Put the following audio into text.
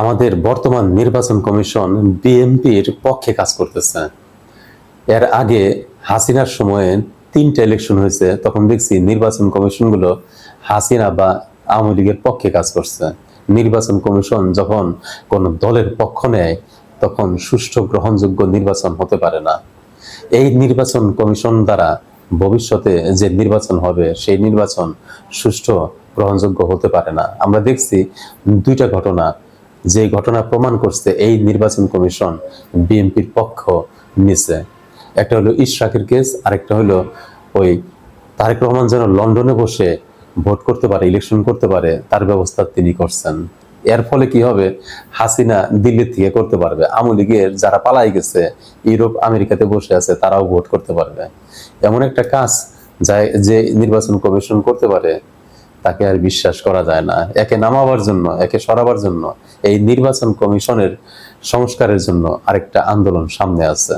আমাদের বর্তমান নির্বাচন কমিশন বিএনপির পক্ষে কাজ করতেছে। এর আগে হাসিনার সময়ে তিনটা ইলেকশন হয়েছে, তখন দেখছি নির্বাচন কমিশনগুলো হাসিনা বা আওয়ামী লীগের পক্ষে কাজ করছে। নির্বাচন কমিশন যখন কোন দলের পক্ষ নেয়, তখন সুষ্ঠু গ্রহণযোগ্য নির্বাচন হতে পারে না। এই নির্বাচন কমিশন দ্বারা ভবিষ্যতে যে নির্বাচন হবে, সেই নির্বাচন সুষ্ঠু গ্রহণযোগ্য হতে পারে না। আমরা দেখছি দুইটা ঘটনা যে ঘটনা প্রমাণ করছে এই নির্বাচন কমিশন, বিএনপির পক্ষ নিছে একটা হলো ইশরাকের কেস, আরেকটা হলো ওই তারেক রহমান যেন লন্ডনে বসে ভোট করতে পারে, ইলেকশন করতে পারে, তার ব্যবস্থা তিনি করছেন। এর ফলে কি হবে? হাসিনা দিল্লি থেকে করতে পারবে। আওয়ামী লীগের যারা পালাই গেছে, ইউরোপ, আমেরিকাতে বসে আছে, তারাও ভোট করতে পারবে। এমন একটা কাজ যায় যে নির্বাচন কমিশন করতে পারে তাকে আর বিশ্বাস করা যায় না। একে নামাবার জন্য, একে সরাবার জন্য, এই নির্বাচন কমিশনের সংস্কারের জন্য আরেকটা আন্দোলন সামনে আছে।